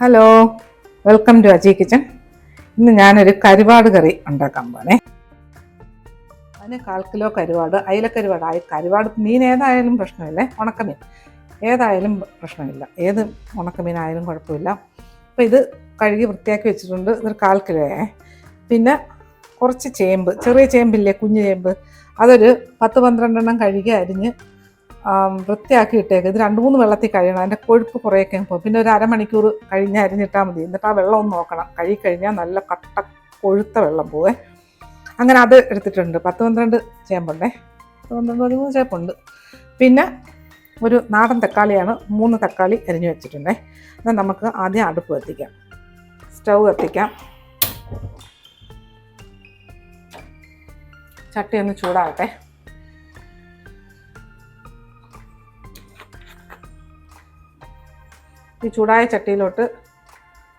Hello welcome to Aji kitchen ഇന്ന് ഞാനൊരു കരുവാട് കറി ഉണ്ടാക്കാൻ പോണേ. അതിന് കാൽ കിലോ കരുവാട് അയിലക്കരുവാട്. ആയി കരുവാട് മീൻ ഏതായാലും പ്രശ്നമില്ലേ. ഉണക്കമീൻ. ഏതായാലും പ്രശ്നമില്ല. ഏത് ഉണക്കമീനായാലും കുഴപ്പമില്ല. അപ്പോൾ ഇത് കഴുകി വൃത്തിയാക്കി വെച്ചിട്ടുണ്ട്. ഇതൊരു കാൽ കിലോയെ പിന്നെ കുറച്ച് ചേമ്പ് ചെറിയ ചേമ്പില്ലേ കുഞ്ഞു ചേമ്പ്. അതൊരു പത്ത് പന്ത്രണ്ടെണ്ണം കഴുകി അരിഞ്ഞ് വൃത്തിയാക്കി ഇട്ടേക്ക്. ഇത് രണ്ട് മൂന്ന് വെള്ളത്തിൽ കഴിയണം അതിന്റെ കൊഴുപ്പ് കുറേയൊക്കെ പോകും. പിന്നെ ഒരു അരമണിക്കൂർ കഴിഞ്ഞ് അരിഞ്ഞിട്ടാൽ മതി. എന്നിട്ട് ആ വെള്ളം ഒന്ന് നോക്കണം. കഴുകി കഴിഞ്ഞാൽ നല്ല കട്ട കൊഴുത്ത വെള്ളം പോവേ. അങ്ങനെ അത് എടുത്തിട്ടുണ്ട്. പത്ത് പന്ത്രണ്ട് ചേമ്പുണ്ടേ. പത്ത് പന്ത്രണ്ട് പതിമൂന്ന് ചേമ്പുണ്ട്. പിന്നെ ഒരു നാടൻ തക്കാളിയാണ് മൂന്ന് തക്കാളി അരിഞ്ഞു വെച്ചിട്ടുണ്ടേ. എന്നാൽ നമുക്ക് ആദ്യം അടുപ്പ് കത്തിക്കാം. സ്റ്റൗ കത്തിക്കാം. ചട്ടി ഒന്ന് ചൂടാകട്ടെ ഈ ചൂടായ ചട്ടിയിലോട്ട്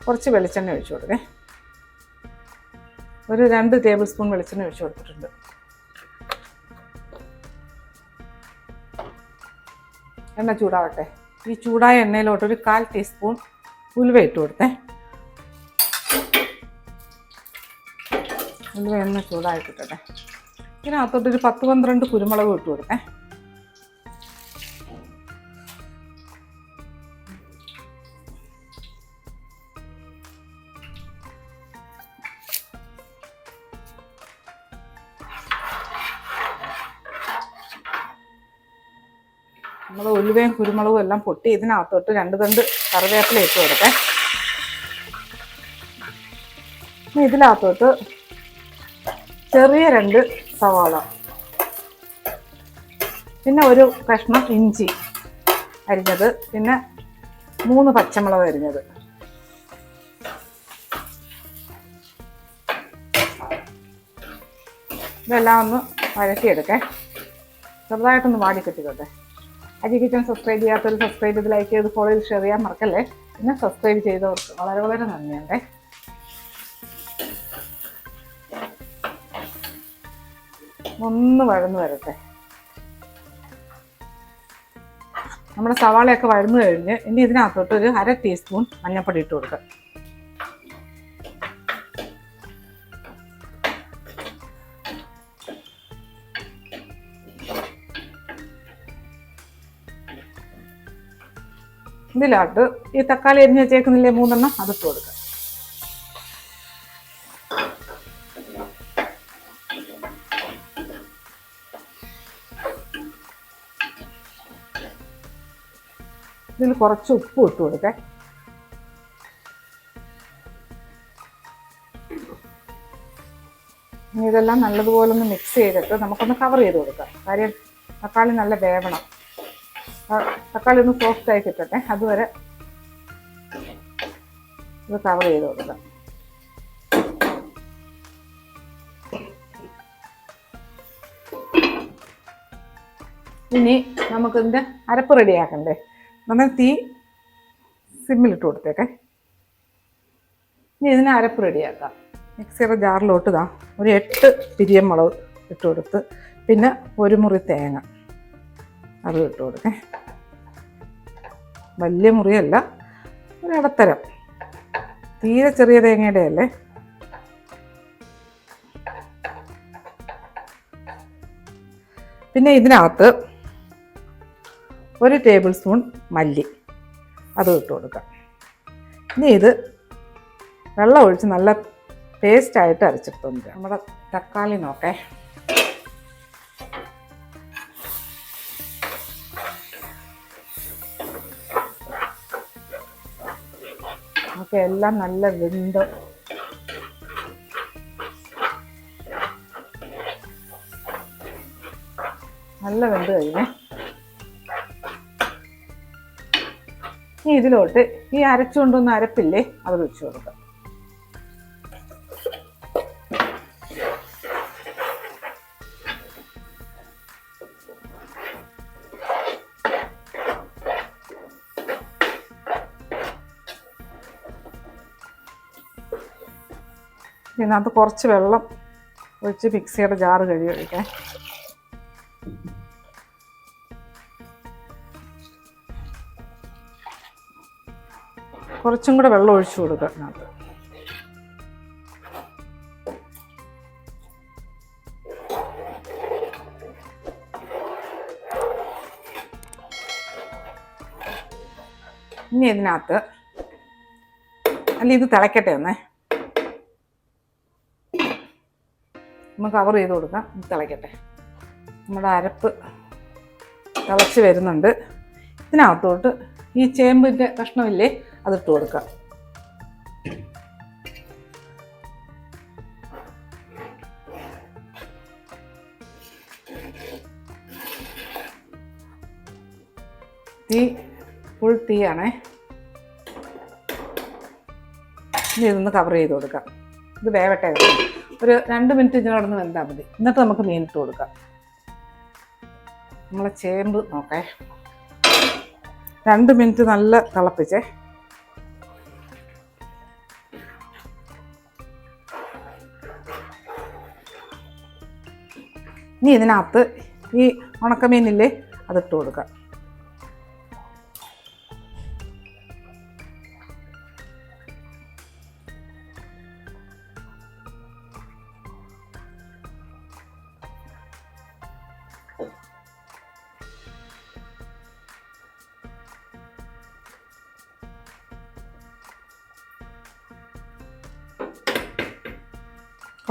കുറച്ച് വെളിച്ചെണ്ണ ഒഴിച്ചു കൊടുക്കേ. ഒരു രണ്ട് ടേബിൾ സ്പൂൺ വെളിച്ചെണ്ണ ഒഴിച്ചു കൊടുത്തിട്ടുണ്ട്. എണ്ണ ചൂടാവട്ടെ. ഈ ചൂടായ എണ്ണയിലോട്ട് ഒരു കാൽ ടീസ്പൂൺ ഉലുവ ഇട്ട് കൊടുത്തേ. ഉലുവ എണ്ണ ചൂടായി കിട്ടട്ടെ. ഇതിനകത്തോട്ട് ഒരു പത്ത് പന്ത്രണ്ട് കുരുമുളക് ഇട്ട് കൊടുത്തേ. നമ്മൾ ഉലുവയും കുരുമുളകും എല്ലാം പൊട്ടി ഇതിനകത്തോട്ട് രണ്ട് തണ്ട് കറിവേപ്പില ഇട്ട് കൊടുക്കേ ഇനി ഇതിനകത്തോട്ട് ചെറിയ രണ്ട് സവാള. പിന്നെ ഒരു കഷ്ണം ഇഞ്ചി അരിഞ്ഞത്. പിന്നെ മൂന്ന് പച്ചമുളക് അരിഞ്ഞത്. ഇതെല്ലാം ഒന്ന് വഴറ്റിയെടുക്കേ. ചെറുതായിട്ടൊന്ന് വാടി കിട്ടിക്കോട്ടെ. അജി കിച്ചൺ സബ്സ്ക്രൈബ് ചെയ്യാത്തവർ സബ്സ്ക്രൈബ് ചെയ്ത് ലൈക്ക് ചെയ്ത് ഫോളോ ചെയ്ത് ഷെയർ ചെയ്യാൻ മറക്കല്ലേ? പിന്നെ സബ്സ്ക്രൈബ് ചെയ്തവർക്ക് വളരെ വളരെ നന്ദിയുണ്ടേ. ഒന്ന് വഴന്ന് വരട്ടെ. നമ്മുടെ സവാളയൊക്കെ വഴന്നു കഴിഞ്ഞ് ഇനി ഇതിനകത്തോട്ട് ഒരു അര ടീസ്പൂൺ മഞ്ഞൾപ്പൊടി ഇട്ട് കൊടുക്കുക ഇതിലോട്ട് ഈ തക്കാളി അരിഞ്ഞ് വെച്ചേക്കുന്നില്ലേ മൂന്നെണ്ണം? അതിട്ട് കൊടുക്കുക ഇതിൽ കുറച്ച് ഉപ്പ് ഇട്ട് കൊടുക്കേ. ഇതെല്ലാം നല്ലതുപോലെ ഒന്ന് മിക്സ് ചെയ്തിട്ട് നമുക്കൊന്ന് കവർ ചെയ്ത് കൊടുക്കാം. കാര്യം തക്കാളി നല്ല വേവണം. തക്കാളി ഒന്ന് സോഫ്റ്റ് ആയി കിട്ടട്ടെ അതുവരെ ഇത് കവർ ചെയ്ത് കൊടുക്കാം. ഇനി നമുക്കിതിന്റെ അരപ്പ് റെഡിയാക്കണ്ടേ നമ്മൾ തീ സിമ്മിലിട്ട് കൊടുത്തേക്കെ. ഇനി ഇതിനെ അരപ്പ് റെഡിയാക്കാം മിക്സിയുടെ ജാറിലോട്ട് ഇതാ ഒരു എട്ട് പിരിയം മുളക് ഇട്ട് കൊടുത്ത് പിന്നെ ഒരു മുറി തേങ്ങ. അത് ഇട്ട് കൊടുക്കേ. വലിയ മുറിയല്ല ഒരു ഇടത്തരം തീരെ ചെറിയ തേങ്ങയുടെ അല്ലേ? പിന്നെ ഇതിനകത്ത് ഒരു ടേബിൾ സ്പൂൺ മല്ലി. അത് ഇട്ട് കൊടുക്കാം. ഇനി ഇത് വെള്ളം ഒഴിച്ച് നല്ല പേസ്റ്റായിട്ട് അരച്ചെടുത്തോണ്ട് നമ്മുടെ തക്കാളി നോക്കേ. ഒക്കെ എല്ലാം നല്ല വെന്ത്. നല്ല വെന്ത് കഴിഞ്ഞേ. ഇനി ഇതിലോട്ട് ഈ അരച്ചുകൊണ്ടൊന്ന് അരപ്പില്ലേ അത് വെച്ച് കൊടുക്കാം. ഇതിനകത്ത് കുറച്ച് വെള്ളം ഒഴിച്ച് മിക്സിയുടെ ജാറ് കഴുകി ഒഴിക്കാം കുറച്ചും കൂടെ വെള്ളം ഒഴിച്ചു കൊടുക്കുക ഇനി ഇതിനകത്ത് അല്ല ഇത് തിളയ്ക്കട്ടെ ഒന്നേ. നമുക്ക് കവർ ചെയ്ത് കൊടുക്കാം. തിളയ്ക്കട്ടെ. നമ്മുടെ അരപ്പ് തിളച്ച് വരുന്നുണ്ട്. ഇതിനകത്തോട്ട് ഈ ചേമ്പിന്റെ കഷ്ണമില്ലേ അതിട്ട് കൊടുക്കാം. തീ ഫുൾ തീയാണേ ഇനി ഇതൊന്ന് കവർ ചെയ്ത് കൊടുക്കാം. ഇത് വേവട്ടെ. ഒരു രണ്ട് മിനിറ്റ് ഇതിനോടൊന്ന് വെന്താൽ മതി. എന്നിട്ട് നമുക്ക് മീനിട്ട് കൊടുക്കാം. നമ്മളെ ചേമ്പ് നോക്കേ. രണ്ട് മിനിറ്റ് നല്ല തിളപ്പിച്ചേ. ഇനി ഇതിനകത്ത് ഈ ഉണക്കമീനില്ലേ അതിട്ട് കൊടുക്കാം.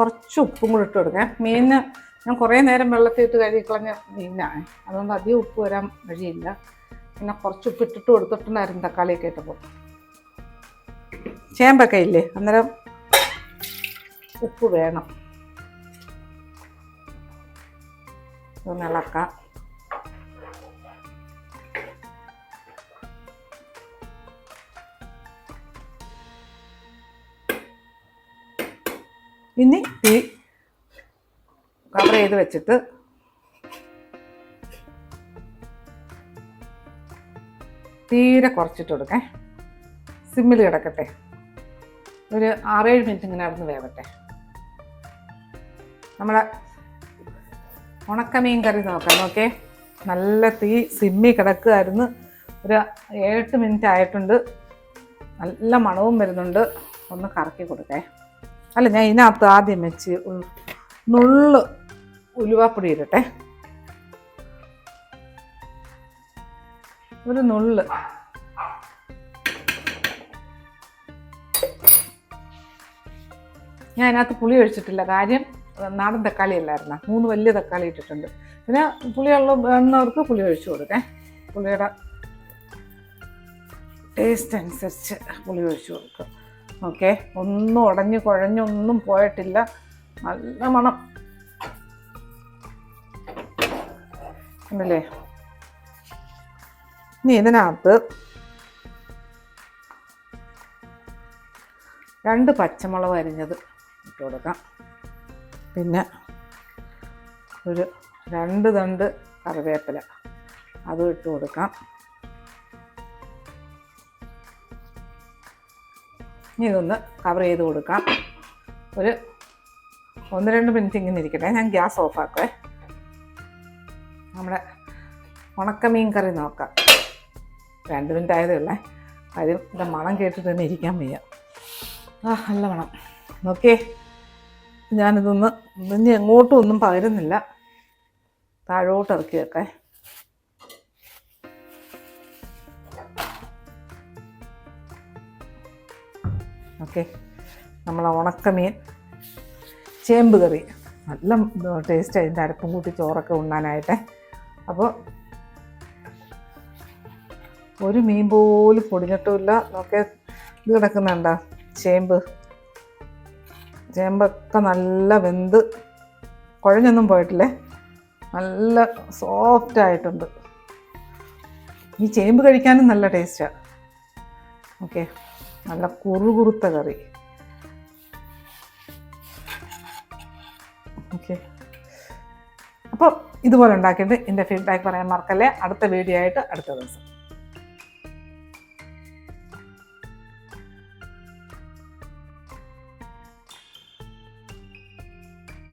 കുറച്ച് ഉപ്പും കൂടി ഇട്ട് കൊടുക്കാം മീനിന് ഞാൻ കുറേ നേരം വെള്ളത്തിൽ ഇട്ട് കഴുകിക്കളഞ്ഞ മീനാണ് അതുകൊണ്ട് അധികം ഉപ്പ് വരാൻ വഴിയില്ല. പിന്നെ കുറച്ച് ഉപ്പ് ഇട്ടിട്ട് കൊടുത്തിട്ടുണ്ടായിരുന്നു തക്കാളിയൊക്കെ ഇട്ടപ്പോൾ. ചേമ്പൊക്കെ ഇല്ലേ അന്നേരം ഉപ്പ് വേണം. ഇളക്കാം. ഇനി തീ കവർ ചെയ്ത് വെച്ചിട്ട് തീരെ കുറച്ചിട്ട് കൊടുക്കേ. സിമ്മിൽ കിടക്കട്ടെ. ഒരു ആറേഴ് മിനിറ്റ് ഇങ്ങനെ അവിടുന്ന് വേവട്ടെ. നമ്മളെ ഉണക്കമീൻ കറി നോക്കാം നോക്കേ നല്ല തീ സിമ്മി കിടക്കുമായിരുന്നു ഒരു ഏഴെട്ട് മിനിറ്റ് ആയിട്ടുണ്ട്. നല്ല മണവും വരുന്നുണ്ട്. ഒന്ന് കറക്കി കൊടുക്കേ. അല്ല ഞാൻ ഇതിനകത്ത് ആദ്യം വെച്ച് നുള്ള് ഉലുവാപ്പൊടി ഇടട്ടെ. ഒരു നുള്ള്. ഞാൻ അതിനകത്ത് പുളി ഒഴിച്ചിട്ടില്ല. കാര്യം നാടൻ തക്കാളി അല്ലായിരുന്ന? മൂന്ന് വലിയ തക്കാളി ഇട്ടിട്ടുണ്ട്. പിന്നെ പുളിയുള്ള വേണ്ടവർക്ക് പുളി ഒഴിച്ചു കൊടുക്കേ. പുളിയുടെ ടേസ്റ്റ് അനുസരിച്ച് പുളി ഒഴിച്ചു കൊടുക്കുക. ഓക്കെ? ഒന്നും ഉടഞ്ഞ് കുഴഞ്ഞൊന്നും പോയിട്ടില്ല. നല്ല മണം. ഉണ്ടല്ലേ ഇനി ഇതിനകത്ത് രണ്ട് പച്ചമുളക് അരിഞ്ഞത് ഇട്ട് കൊടുക്കാം. പിന്നെ ഒരു രണ്ട് തണ്ട് കറിവേപ്പില. അതും ഇട്ട് കൊടുക്കാം. ഇനി ഇതൊന്ന് കവർ ചെയ്ത് കൊടുക്കാം. ഒരു ഒന്ന് രണ്ട് മിനിറ്റ് ഇങ്ങനെ ഇരിക്കട്ടെ. ഞാൻ ഗ്യാസ് ഓഫാക്കേ നമ്മുടെ ഉണക്കമീൻ കറി നോക്കാം. രണ്ട് മിനിറ്റ് ആയതേ ഉള്ളേ. കാര്യം ഇതിന്റെ മണം കേട്ടിട്ട് തന്നെ ഇരിക്കാൻ വയ്യ. ആ നല്ല മണം. നോക്കിയേ ഞാനിതൊന്ന് ഇനി എങ്ങോട്ടും ഒന്നും പകരുന്നില്ല. താഴോട്ട് ഇറക്കി വെക്കേ ഓക്കെ. നമ്മളെ ഉണക്കമീൻ ചേമ്പ് കറി. നല്ല ടേസ്റ്റ് അതിന്റെ അരപ്പും കൂട്ടി ചോറൊക്കെ ഉണ്ണാനായിട്ട്. അപ്പോൾ ഒരു മീൻ പോലും പൊടിഞ്ഞിട്ടുമില്ല. നോക്കെ ഇത് കിടക്കുന്നുണ്ടോ? ചേമ്പ്. ചേമ്പൊക്കെ നല്ല വെന്ത് കുഴഞ്ഞൊന്നും പോയിട്ടില്ലേ? നല്ല സോഫ്റ്റ് ആയിട്ടുണ്ട്. ഈ ചേമ്പ് കഴിക്കാനും നല്ല ടേസ്റ്റാണ് ഓക്കെ. നല്ല കുറുകുറുത്ത കറി. ഓക്കെ അപ്പോൾ ഇതുപോലെ ഉണ്ടാക്കിയിട്ട് എന്റെ ഫീഡ്ബാക്ക് പറയാൻ മറക്കല്ലേ. അടുത്ത വീഡിയോ ആയിട്ട് അടുത്ത ദിവസം.